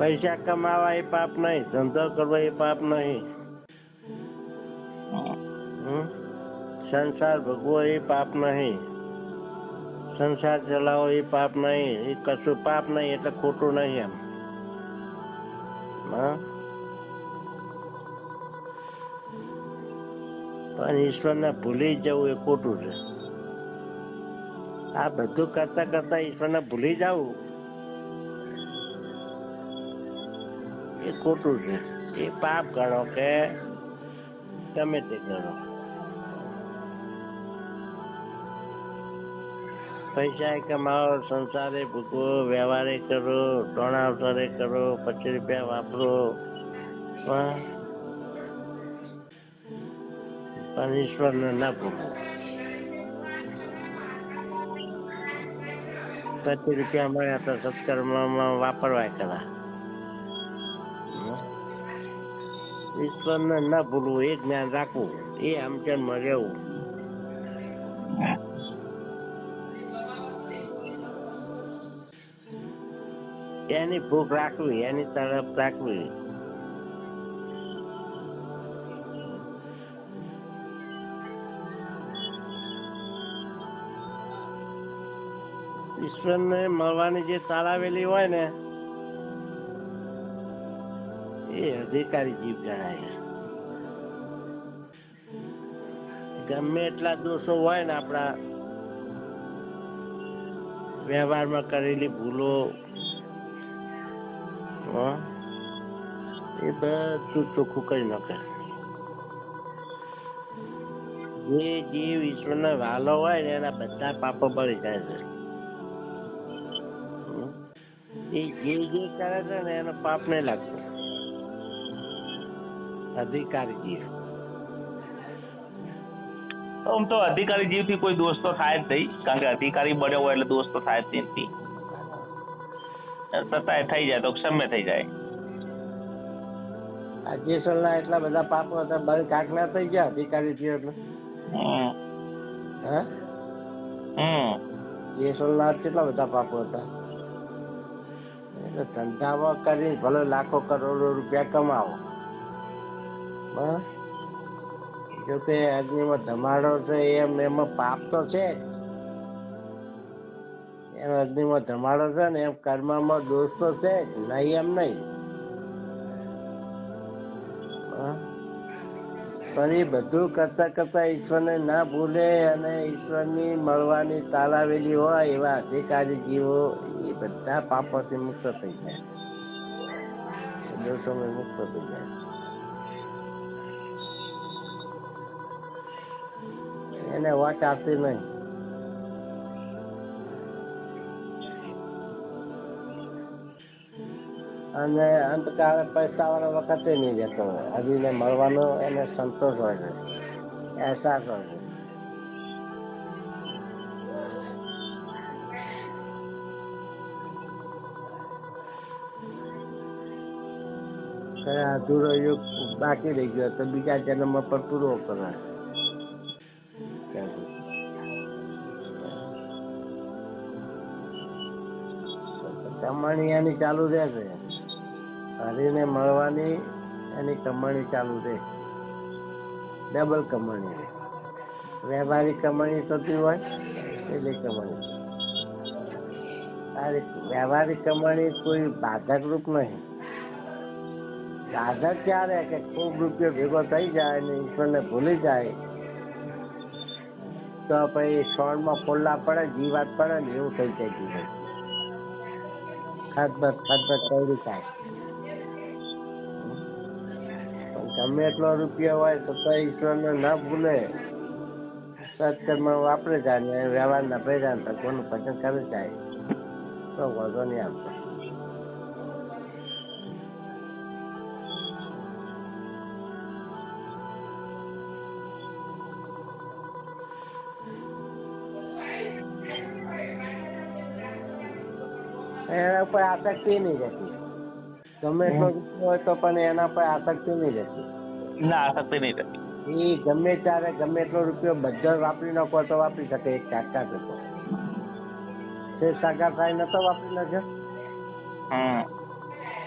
પૈસા કમાવા એ પાપ નહીં ધંધો કરવો એ પાપ નહીં? સંસાર ભોગવો એ પાપ નહીં. સંસાર ચલાવો એ પાપ નહીં. એ કશું પાપ નહીં એટલે ખોટું નહીં એમ. પણ ઈશ્વરને ભૂલી જવું એ ખોટું છે. આ બધું કરતા કરતા ઈશ્વરને ભૂલી જવું ખોટું છે. એ પાપ ગણો કે ગમે તે ગણો પૈસા કમાવો, સંસારે ભૂગવો વ્યવહારે કરો ટોણાવસરે કરો, પચીસ રૂપિયા વાપરો? પણ ઈશ્વરને ના ભૂગવો પચીસ રૂપિયા મળ્યા તો સત્કર્મમાં વાપરવા કરા ઈશ્વરને ન ભૂલવું, એ જ્ઞાન રાખવું, એ આમચનમાં રહેવું? એની ભૂખ રાખવી, એની તરફ રાખવી. ઈશ્વરને મળવાની જે તાળાવેલી હોય ને અધિકારી જીવ ગણાય ગમે એટલા દોષો હોય ને આપણા વ્યવહારમાં કરેલી ભૂલો? એ બધું ચોખ્ખું કરી. નાખે જે જીવ ઈશ્વરને વાલો હોય ને એના બધા પાપો બળી જાય છે. એ જે જે કરે છે ને એનો પાપ નહીં લાગતો. અધિકારી જીવ આમ તો અધિકારી જીવથી કોઈ દોષ તો થાય જ નહીં કારણ કે અધિકારી બન્યો હોય એટલે દોષ તો થાય જ નહીં. છતાંય થઈ જાય તો ક્ષમ્ય થઈ જાય. આ જેસલના એટલા બધા પાપો હતા બળ કાકના થઈ ગયા અધિકારી જીવ એટલે હા? હમ. જેસલના કેટલા બધા પાપો હતા? એટલે ધંધામાં કરી ભલે લાખો કરોડો રૂપિયા કમાવો. બસ. જો તે અગ્નિમાં ધમાડો છે એમ એમાં પાપ તો છે એમ અગ્નિમાં ધમાડો છે ને, એમ કર્મમાં દોષ તો છે નહીં એમ નહીં? પણ એ બધું કરતા કરતા ઈશ્વરને ના ભૂલે અને ઈશ્વરની મળવાની તાલાવેલી હોય એવા અધિકારી જીવો, એ બધા પાપોથી મુક્ત થઈ જાય. દોષોમાં મુક્ત થઈ જાય. એને વાત આપતી નહીં. અને પૈસા વાળા વખતે નહીં જતો હજીને મળવાનો એને સંતોષ હોય છે. અહેસાસ હોય છે. અધૂરો યુગ બાકી રહી ગયો તો બીજા જન્મ પર પૂરો કરે કમાણી એની ચાલુ રહેશે. હરીને મળવાની એની કમાણી ચાલુ રહે. ડબલ કમાણી રહે. કમાણી થતી હોય એટલે કમાણી. વ્યવહારિક કમાણી કોઈ બાધક રૂપ નહીં. બાધક ક્યારે કે ખૂબ રૂપિયો ભેગો થઈ જાય અને ઈશ્વરને ભૂલી જાય તો પછી સોણમાં ફોલ્લા પડે, જીવાત પડે ને એવું થઈ જાય જીવન ખતબત ખતબત કવડી થાય ગમે એટલો રૂપિયો હોય તો તો ઈશ્વરને ના ભૂલે. સત્કર્મ વાપરે જાય ને વ્યવહાર ના ભેગા ને કોનું ભજન કરે જાય તો વાંધો નહીં આવતો. ઉપર આસક્તિ નહીં રહેતી. ગમે એટલો રૂપિયો હોય તો પણ એના પર આસક્તિ નહીં રહેતી. ના આસક્તિ નહીં રહેતી. એ ગમે ત્યારે ગમે એટલો રૂપિયો બધો વાપરી નાખો તો વાપરી શકે એક કાકા જતો તે સગા થાય નતો વાપરી નાખ્યો?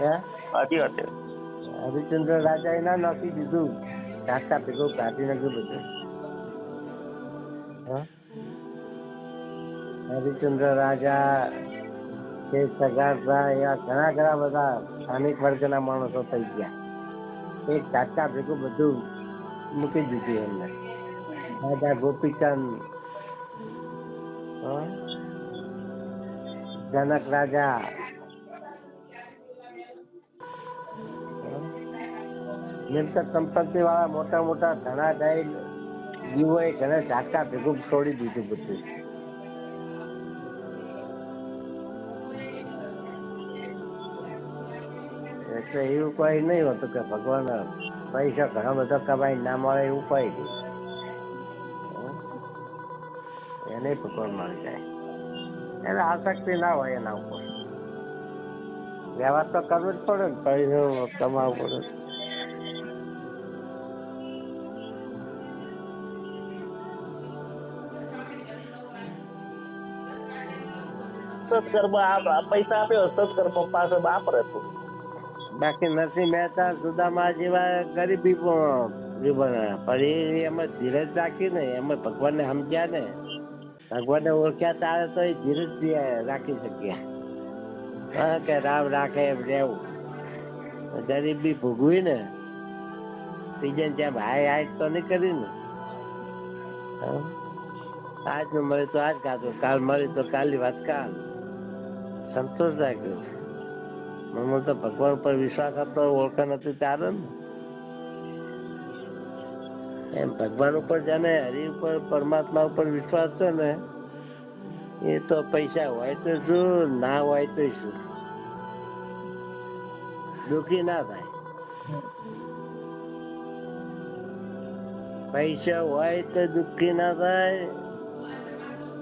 હે? સાચી વાત છે. હરિચંદ્ર રાજા એના નાખી દીધું. કાકા ભેગું કાઢી નાખ્યું બધું? હરિચંદ્ર રાજા કે સગારતા એવા ઘણા ઘણા બધા સ્થાનિક વર્ગના માણસો થઈ ગયા. એક ચાચા ભેગું બધું મૂકી દીધું એમને. રાજા ગોપીચંદ જનક રાજા. મિલકત સંપત્તિ વાળા મોટા મોટા ઘણા ડાયલ જીવોએ ઘણા ઝાકા ભેગું છોડી દીધું બધું. એટલે એવું કોઈ નહીં હોતું કે ભગવાન પૈસા ઘણા બધા કમાઈ ના મળે એવું કોઈ નહીં. એને ભગવાન મળી જાય. એને આસક્તિ ના હોય એના ઉપર. વ્યવહાર તો કરવું જ પડે ને, પૈસો કમાવવું પડે. સત્કર્મ આ પૈસા આપ્યો, સત્કર્મ પાસે વાપરે તું બાકી નરસિંહ મહેતા સુદામા જેવા ગરીબી જીવન પણ એ એમાં ધીરજ રાખી ને, એમાં ભગવાનને સમજ્યા ને. ભગવાનને ઓળખ્યા તારે તો એ ધીરજ રાખી શક્યા. હા, કે રામ રાખે એમ રહેવું. ગરીબી ભોગવી ને, બીજાને ત્યાં હાય હાય તો નહીં કરી ને. આજનું આજ મળે તો આજ ગાતું કાલ મળી તો કાલની વાત કાલ. સંતોષ રાખ્યો મને તો ભગવાન પર વિશ્વાસ આપતો ઓળખાણ હતી ત્યારે એમ ભગવાન ઉપર જેને હરિ ઉપર, પરમાત્મા ઉપર વિશ્વાસ છે ને, એ તો પૈસા હોય તો શું, ના હોય તો શું? દુઃખી ના થાય. પૈસા હોય તો દુઃખી ના થાય,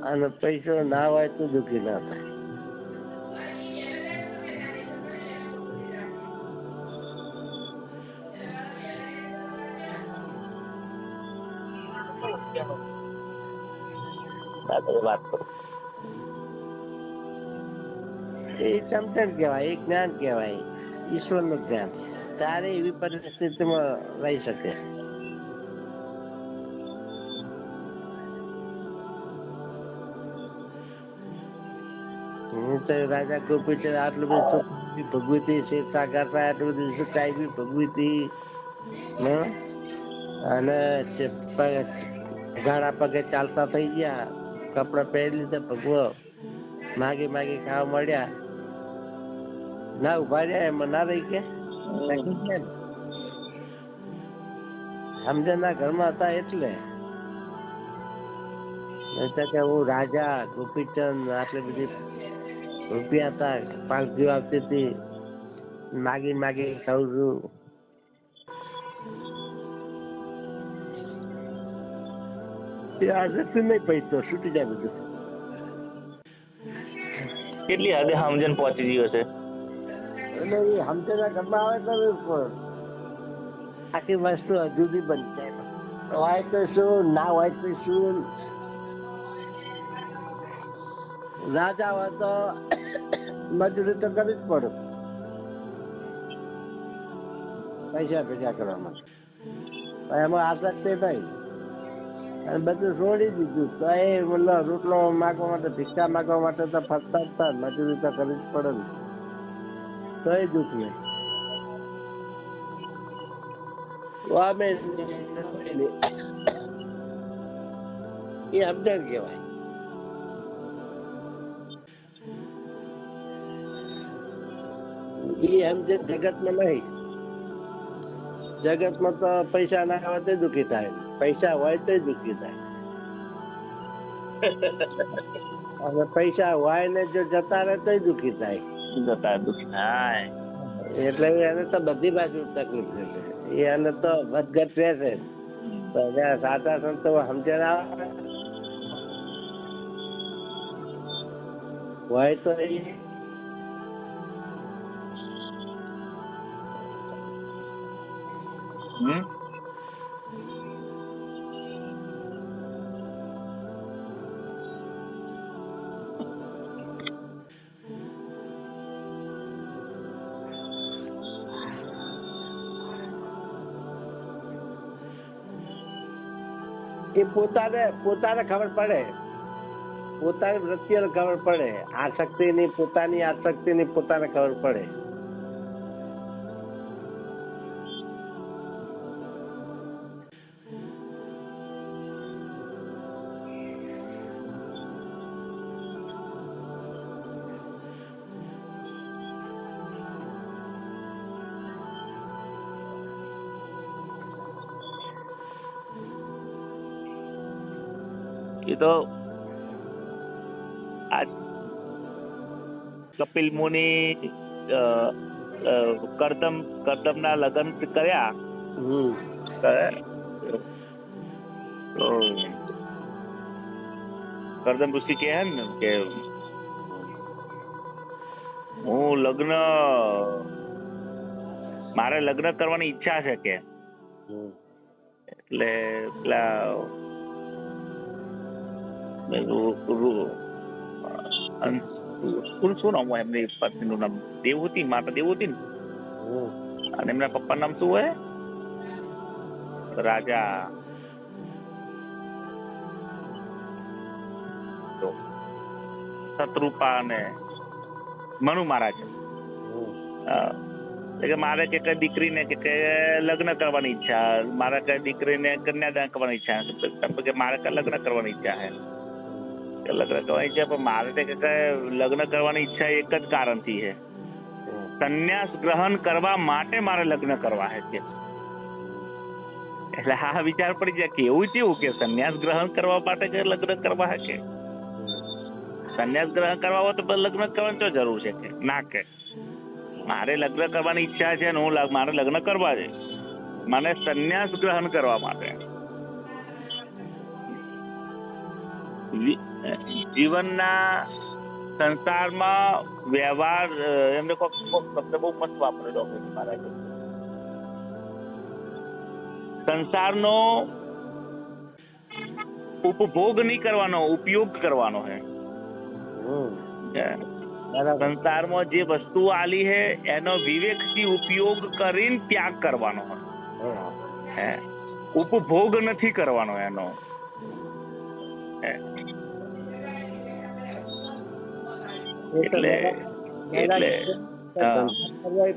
અને પૈસો ના હોય તો દુખી ના થાય. હું, તો રાજા ગોપીચંદ આટલું બધું ભગવતી શેર સાગરતા આટલું બધું સુખાઈ બી ભોગવી હતી અને ઘાડા પગે ચાલતા થઈ ગયા. કપડા પહેરી લીધા, ભગવો. માગી માગી ખાવા મળ્યા. ના ઊભા રહ્યા, એમાં ના રહી કે સમજણના ઘરમાં હતા એટલે. કે હું રાજા, ગોપીચંદ, આટલી બધી રૂપિયા હતા પાલકીઓ આવતી હતી. માગી માગી ખાઉં છું. આસક્તિ નહીં પૈસો છૂટી જાય બધું. કેટલી હદે સમજણ પહોંચી ગયો છે એટલે એ ઘરમાં આવે તો આખી વસ્તુ બી બની જાય. હોય તો શું ના હોય તો શું? રાજા હોય તો મજૂરી તો કરવી જ પડે. પૈસા ભેગા કરવા માટે. એમાં આસક્તિ નહીં અને બધું છોડી દીધું. તો એ મતલબ રોટલો માગવા માટે ભિક્ષા માગવા માટે તો ફરતા જ થાય મજૂરી તો કરવી જ પડે ને. તો એ દુઃખ નહીં. વામે એ સમજણ કહેવાય. એ માં જગતમાં નહીં. જગતમાં તો પૈસા ના આવે તે દુઃખી થાય. પૈસા હોય તો દુઃખી થાય. અને પૈસા હોય ને જો જતા રહે તો દુઃખી થાય. જતા દુઃખી થાય. એટલે એને તો બધી બાજુ તકલીફ રહેશે એને તો વધઘટ રહેશે તો સાચા સંતો સમજે આવે. હોય તો હમ? પોતાને પોતાને ખબર પડે. પોતાની વૃત્તિઓને ખબર પડે. આસક્તિની પોતાની આસક્તિની પોતાને ખબર પડે. તો આ કપિલ મુનિ કરદમ કરદમના લગ્ન કર્યા. હમ. કરદમ ઋષિ કહે ને કે હું લગ્ન મારે લગ્ન કરવાની ઈચ્છા છે કે. એટલે પેલા રૂ- શું નામ હોય એમની પત્નીનું નામ દેવહૂતિ માતા દેવહૂતિ ને અને એમના પપ્પાનું નામ શું હોય રાજા શત્રુપા અને મનુ મહારાજ એટલે કે મારે કે કઈ દીકરીને કે કે લગ્ન કરવાની ઈચ્છા મારે કઈ દીકરીને કન્યાદાન કરવાની ઈચ્છા કે મારે કઈ લગ્ન કરવાની ઈચ્છા છે કે લગ્ન કરવાની ઈચ્છા પણ મારે તે લગ્ન કરવાની ઈચ્છા એક જ કારણથી છે. સંન્યાસ ગ્રહણ કરવા માટે મારે લગ્ન કરવા છે એટલે હા વિચાર પડી જાય કે એવું કેવું કે સંન્યાસ ગ્રહણ કરવા માટે કે લગ્ન કરવા કે. સંન્યાસ ગ્રહણ કરવા હોય તો લગ્ન કરવાની તો જરૂર છે કે. ના કે. મારે લગ્ન કરવાની ઈચ્છા છે ને હું મારે લગ્ન કરવા છે. મને સંન્યાસ ગ્રહણ કરવા માટે. જીવનના સંસારમાં વ્યવહાર એમને કોક શબ્દ બહુ મસ્ત વાપરેલો ડોક્ટર મહારાજે. સંસારનો ઉપભોગ નહીં કરવાનો ઉપયોગ કરવાનો હે. સંસારમાં જે વસ્તુ આલી હે એનો વિવેકથી ઉપયોગ કરીને ત્યાગ કરવાનો હે? ઉપભોગ નથી કરવાનો એનો. એટલે એટલે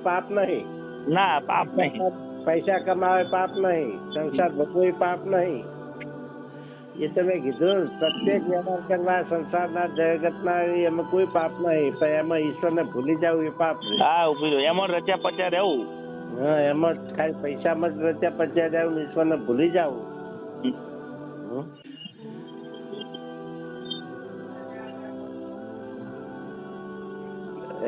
પાપ નહીં. ના પાપ નહીં. પૈસા કમાવે પાપ નહીં. સંસાર ભોગવે પાપ નહીં. એ તમે કીધું પ્રત્યેક વ્યવહાર કરવા સંસારના જગતના એમાં કોઈ પાપ નહીં. પણ એમાં ઈશ્વરને ભૂલી જવું એ પાપ હા ઊભી એમાં રચ્યા પચ્યા રહેવું. હા એમાં ખાલી પૈસામાં જ રચ્યા પચ્યા રહેવું ને ઈશ્વરને ભૂલી જવું.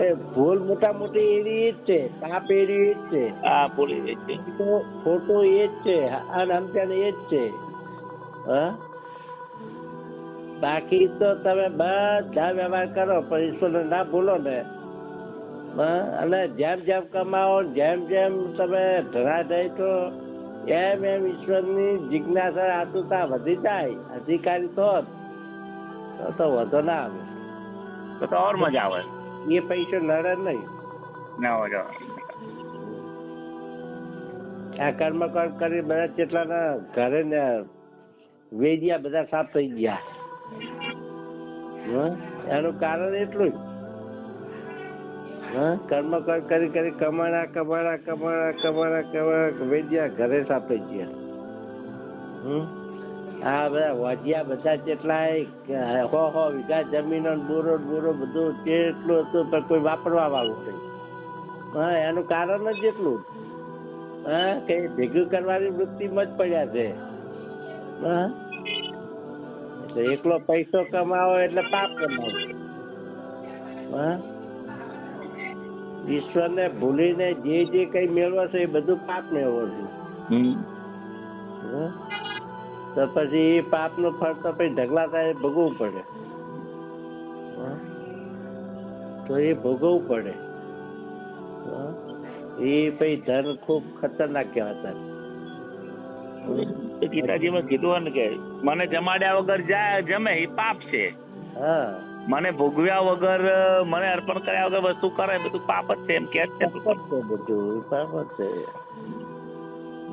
એ ભૂલ મોટા મોટી એવી જ છે પાપ એવી જ છે. હા બોલી જ છે. તો ખોટો એ જ છે અને અંત્યાને એ જ છે. હા? બાકી તો તમે બધા વ્યવહાર કરો પણ ઈશ્વરને ના ભૂલો ને. અને જેમ જેમ કમાવો જેમ જેમ તમે ધરા જાય તો એમ એમ ઈશ્વરની જિજ્ઞાસા આતુરતા વધી જાય અધિકારી તો. તો તો વધો ના આવે. તો તો ઓર મજા આવે. એ પૈસો નડે નહીં. ના હોય આ કર્મકાંડ કરી બધા કેટલાના ઘરે ને વેજ્યા બધા સાફ થઈ ગયા? એનું કારણ એટલું જ. કર્મ કર કરી કરી કમાણા કમાણા કમાણા કમાણા કમાણા વેજ્યા ઘરે સાફ થઈ ગયા. હં? આ બધા વાજિયા બધા કેટલાય હો હો વીઘા જમીનો બુરો બોરો બધું કેટલું હતું પણ કોઈ વાપરવા વાળું નહીં. હા એનું કારણ જ એટલું. હા કઈ ભેગું કરવાની વૃત્તિમાં જ પડ્યા છે. હા. એટલે એકલો પૈસો કમાવો એટલે પાપ કમાવો. હા. ઈશ્વરને ભૂલીને જે જે કઈ મેળવો છે એ બધું પાપ મેળવો છે હમ. હા? તો પછી એ પાપનું ફળ તો પછી ઢગલા થાય ભોગવવું પડે. તો એ ભોગવવું પડે. એ પછી ધન ખૂબ ખતરનાક કહેવાતા ગીતાજીમાં કીધું ને કે મને જમાડ્યા વગર જાય જમે એ પાપ છે. હા. મને ભોગવ્યા વગર મને અર્પણ કર્યા વગર વસ્તુ કરે બધું પાપ જ છે. એમ કે છે. પાપ જ છે.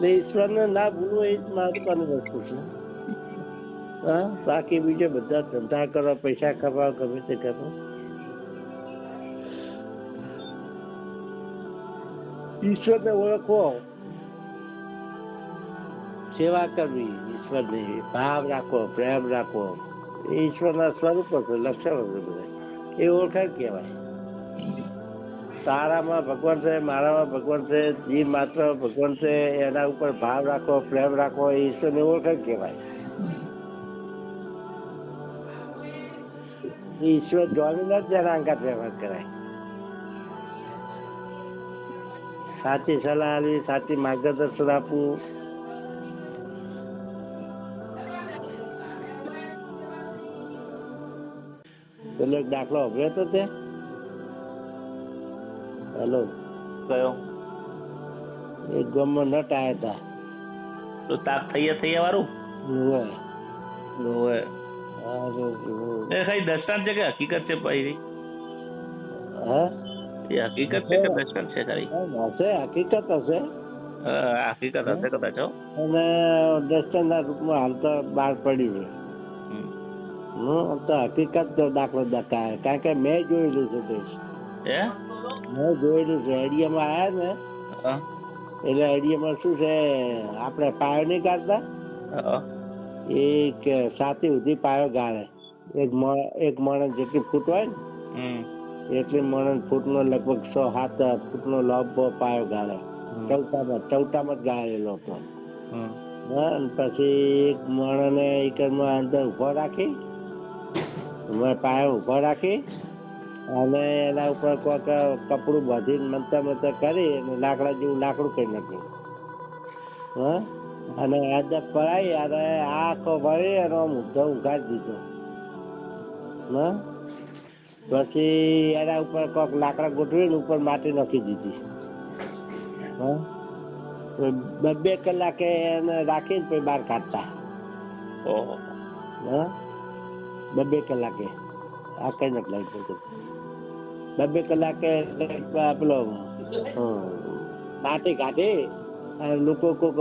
એટલે ઈશ્વરને ના ભૂલવું એ જ મહત્વની વસ્તુ છે. હા, બાકી બીજે બધા ધંધા કરો, પૈસા કમાવો ગમે તે કરો. ઈશ્વરને ઓળખવો સેવા કરવી, ઈશ્વરની ભાવ રાખવો, પ્રેમ રાખવો. એ ઈશ્વરના સ્વરૂપ હશે, લક્ષણ હશે બધા. એ ઓળખાણ કહેવાય. તારામાં ભગવાન છે, મારામાં ભગવાન છે, જીવ માત્ર ભગવાન છે, એના ઉપર ભાવ રાખો, પ્રેમ રાખો ઈશ્વરની ઓળખ કહેવાય. ઈશ્વર જોઈને જ તેના અંગાત વ્યવહાર કરાય. સાચી સલાહ આપવી સાચી માર્ગદર્શન આપવું એટલે દાખલો અભ્યો તો તે હેલો. કયો? એક ગામમાં નટ હતા તો. તાક થઈએ થઈએ વાળું નુવે. ઓવે. એ કઈ દર્શન છે કે હકીકત છે ભાઈ હા? એ હકીકત છે કે દર્શન છે ખરી હશે હકીકત હશે. હકીકત હશે કદાચ અને દર્શનના રૂપમાં હાલ તો બહાર પડી છે હું તો હકીકત દાખલો દકાય કારણ કે મેં જોયેલું છે તે. હે? મેં જોયેલું છે આઈડિયામાં આવ્યા ને એટલે આઈડિયામાં શું છે આપણે પાયો નહીં કાઢતા? એક સાથે સુધી પાયો ગાળે. એક એક મણ જેટલી ફૂટ હોય ને એટલી મણ ફૂટનો લગભગ સો સાત ફૂટનો લાંબો પાયો ગાળે. ચૌટામાં ચૌટામાં જ ગાળેલો હતો. હા, પછી એક મણને એકરમાં અંદર ઊભો રાખી પાયો ઊભો રાખી અને એના ઉપર કોઈક કપડું બાંધીને મંતા મંતા કરી અને લાકડા જેવું લાકડું કરી નાખ્યું. હા? અને આજે પડાઈ અને આખો ભરી અને આમ ઊંધો ઉઘાડી દીધો. હા? પછી એના ઉપર કોઈક લાકડા ગોઠવીને ઉપર માટી નાખી દીધી. હા? બે બે કલાકે એને રાખીને પછી બહાર કાઢતા. ઓહો. હા? બબે કલાકે. આ કઈ નથી લાગતું બબે કલાકે પેલો માટી કાઢી અને લોકો કોક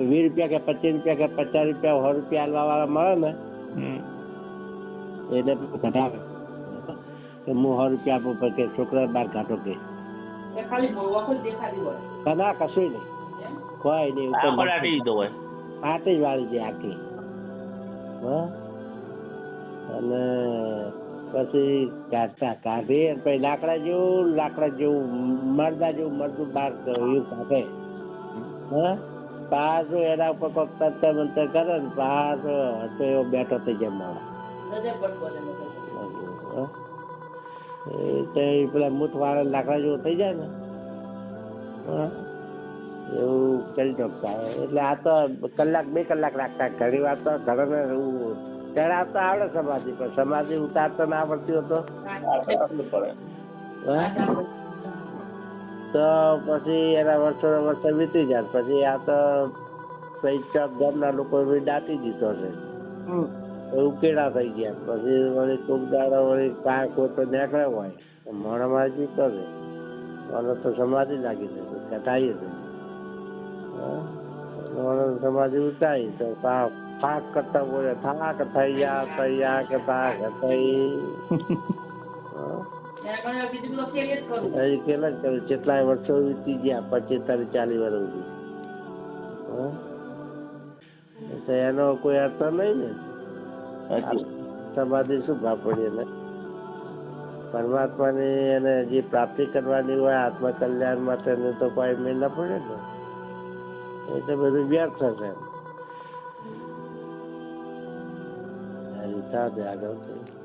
વીસ રૂપિયા કે પચીસ રૂપિયા કે પચાસ રૂપિયા સો રૂપિયા આલવા વાળા મળે ને એને ઘટાડે કે હું સો રૂપિયા આપું પણ કે છોકરા બહાર કાઢો કે. ના કશું નહીં. કોઈ નહીં પાટી જ વાળી છે આખી. હા? અને પછી કાઢતા કાઢી અને પછી લાકડા જેવું લાકડા જેવું મરદા જેવું મરદું બહાર એવું કાઢે. હા. પાછું એના ઉપર કોઈક તંતર મંતર કરે ને પાછો હતો એવો બેઠો થઈ જાય મારા હા? તો પેલા મૂઠ વાળા લાકડા જેવું થઈ જાય ને. હા? એવું કરી ચોકતા એટલે આ તો કલાક બે કલાક રાખતા. ઘણી વાર તો ઘરે ચડાવતા આવડે સમાધિ પણ સમાધિ ઉતારતા ના આવડતી હતો? તો? પછી એના વર્ષો વર્ષો વીતી જાય પછી આ તો પૈસા ગામના લોકો દાટી દીધો છે. ઉકેડા થઈ ગયા. પછી વળી કોક દાડો વળી કાંઈ હોય તો નીકળ્યો હોય મોડામાં જીતો છે. મને તો સમાધિ લાગી દે કટાઈ? મને સમાધિ ઉતારી તો પા- થાક કરતા બોલે થાક થઈ યા થઈ યા કે થાક થઈ હા? હજી કેટલા જ કર્યું કેટલાય વર્ષો વીતી ગયા તારીખ વર્ષ સુધી. તો એનો કોઈ અર્થ નહીં ને. સમાધિ શું ભાવ પડી એને પરમાત્માની એને જે પ્રાપ્તિ કરવાની હોય આત્મ કલ્યાણ માટે તો કોઈ મેળ ના પડે ને. એ તો બધું વ્યર્થ છે ta da ya gansu.